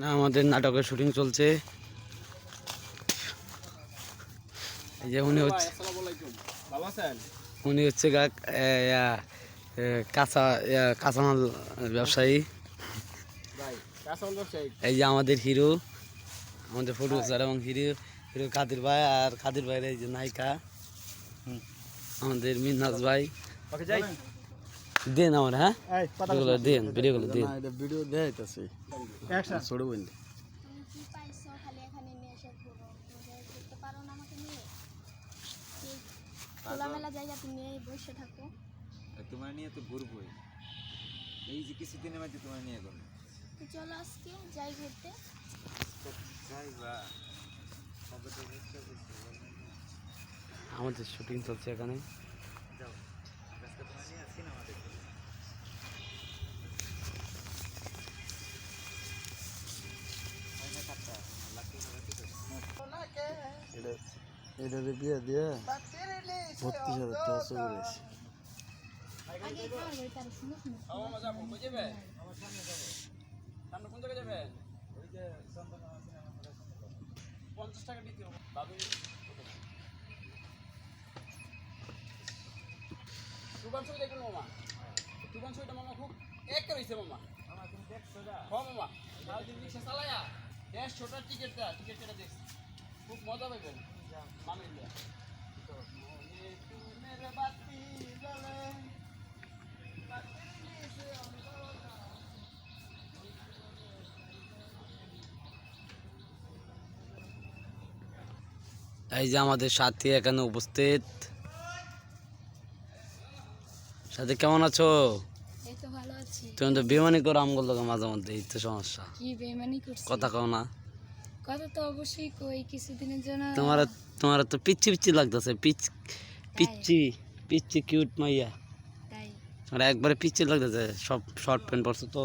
না, আমাদের নাটকের শুটিং চলছে। এই যে উনি হচ্ছে উনি হচ্ছে কাঁচা কাঁচামাল ব্যবসায়ী। এই যে আমাদের হিরো আমাদের প্রডিউসার এবং হিরো হিরো কাদির ভাই আর কাদির ভাইয়ের এই যে নায়িকা। আমাদের মিনাজ ভাই। দেন আমার হ্যাঁ? ভিডিওগুলো দেন ভিডিওগুলো দেন। ভিডিও দেখাইতেছে। অ্যাকশন ছোট বোন। তুমি কি পাইছো? খালি এখানে নিয়ে এসে ঘুরো। মজা করতে পারো না আমাকে নিয়ে। খোলামেলা জায়গা তুমি এই বসে থাকো। তোমার নিয়ে তো ঘুরবই। এই যে কিছুদিনের মধ্যে তোমার নিয়ে ঘুরবো। তো চলো আজকে যাই ঘুরতে। যাই বা আমাদের শুটিং চলছে এখানে। এটা এটা বিয়ে দিয়ে বত্রিশ হাজার টাকা চলে গেছে মামা যাব? কই যাবে। সামনে কোন জায়গায় যাবে ওই যে পঞ্চাশ টাকা দিতে হবে। তুবান ছবি দেখুন মামা। তুবান ছবিটা মামা খুব এক মামা। মামা তুমি দেখছ না মামা। সারাদিন রিক্সা চালায়া দেড়শোটা টিকিট দেয়া টিকিট কেটে দেখছি মজা পাইবেন মামি বাতি জ্বলে এই যে আমাদের সাথী এখানে উপস্থিত। সাথে কেমন আছো? এই তো ভালো আছি। তুমি তো বেমানি করো আমগুলো লোক মাঝে মধ্যে এই তো সমস্যা। কি বেমানি করছি? কথা কও না। কথা তো অবশ্যই কই কিছুদিনের জন্য তোমার তোমার তো পিচ্ছি পিচ্ছি লাগতেছে পিচ পিচ্ছি পিচ্ছি কিউট মাইয়া। তাই। তোমার একবারে পিচ্ছি লাগতেছে সব শর্ট প্যান্ট পরছো তো।